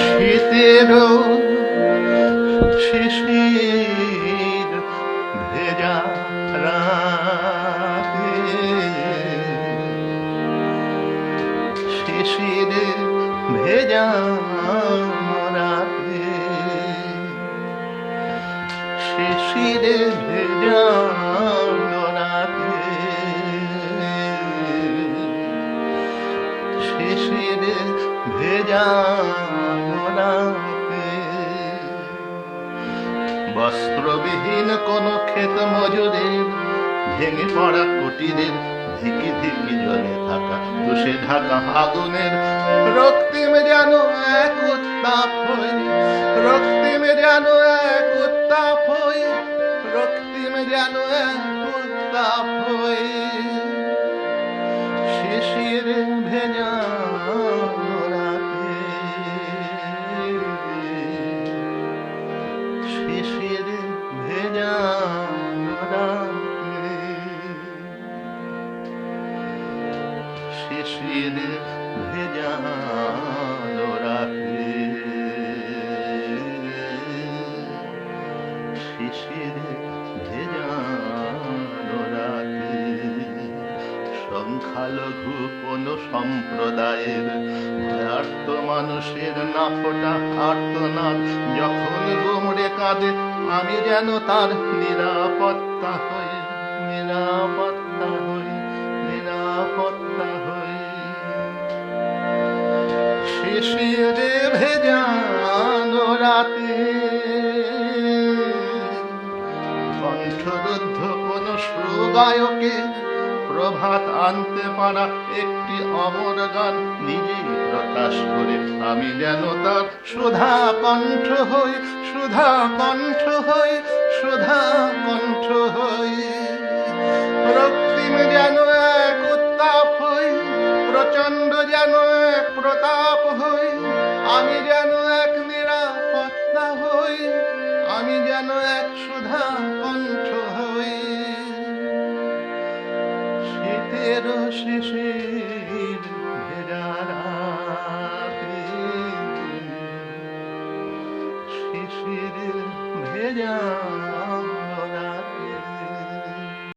শীতের শিশির ভেজা রাতে শিশির ভেজা রাতে শিশির ভেজা শিশির ভেজা বস্ত্রবিহীন কোন ক্ষেত মজুরের ভেঙে পড়া কুটিরের ধিকি ধিকি জলে থাকা তুষে ঢাকা আগুনের রক্তিম যেন এক উত্তাপ হই রক্তিম যেন এক উত্তাপ হই রক্তিম যেন এক শিশির ভেজা রাতে। শিশির ভেজা রাতে। শিশির ভেজা সংখ্যালঘু কোন সম্প্রদায়ের ভয়ার্থ মানুষের না ফোটা আর্তনাদ যখন গুমড়ে আমি যেন তার নিরাপত্তা হই নিরাপত্তা হই নিরাপত্তা হই। শিশিরে ভেজানো রাতে কণ্ঠরুদ্ধ কোন সুগায়কে প্রভাত আনতে পারা একটি অমর গান। নিজে প্রকাশ করে, আমি যেন তার সুধা কণ্ঠ হই, সুধা কণ্ঠ হই, সুধা কণ্ঠ হই। রক্তিম যেন এক উত্তাপ হই প্রচণ্ড যেন এক প্রতাপ হই। আমি যেন এক নিরাপত্তা হই, আমি যেন এক সুধা কণ্ঠ রাতের শিশির ভেজা রাতে। শিশির ভেজা